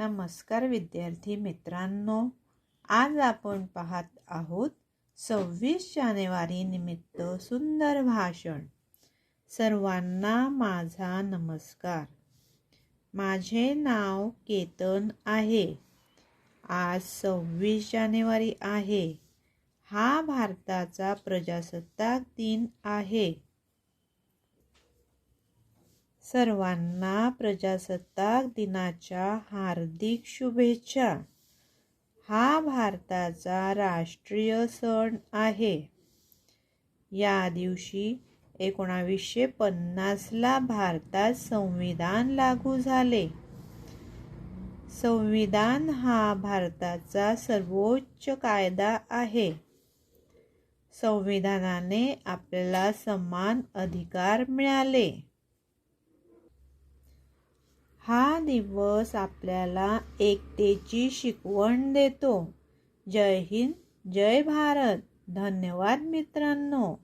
नमस्कार विद्यार्थी मित्रांनो आज आपण पाहत आहोत सव्वीस जानेवारी निमित्त सुंदर भाषण. सर्वांना माझा नमस्कार. माझे नाव केतन आहे. आज सव्वीस जानेवारी आहे. हा भारताचा प्रजासत्ताक दिन आहे. सर्वांना प्रजासत्ताक दिनाच्या हार्दिक शुभेच्छा. हा भारताचा राष्ट्रीय सण आहे. या दिवशी एकोणावीसशे पन्नासला भारतात संविधान लागू झाले. संविधान हा भारताचा सर्वोच्च कायदा आहे. संविधानाने आपल्याला समान अधिकार मिळाले. हा दिवस आपल्याला एकतेची शिकवण देतो. जय हिंद जय भारत. धन्यवाद मित्रांनो.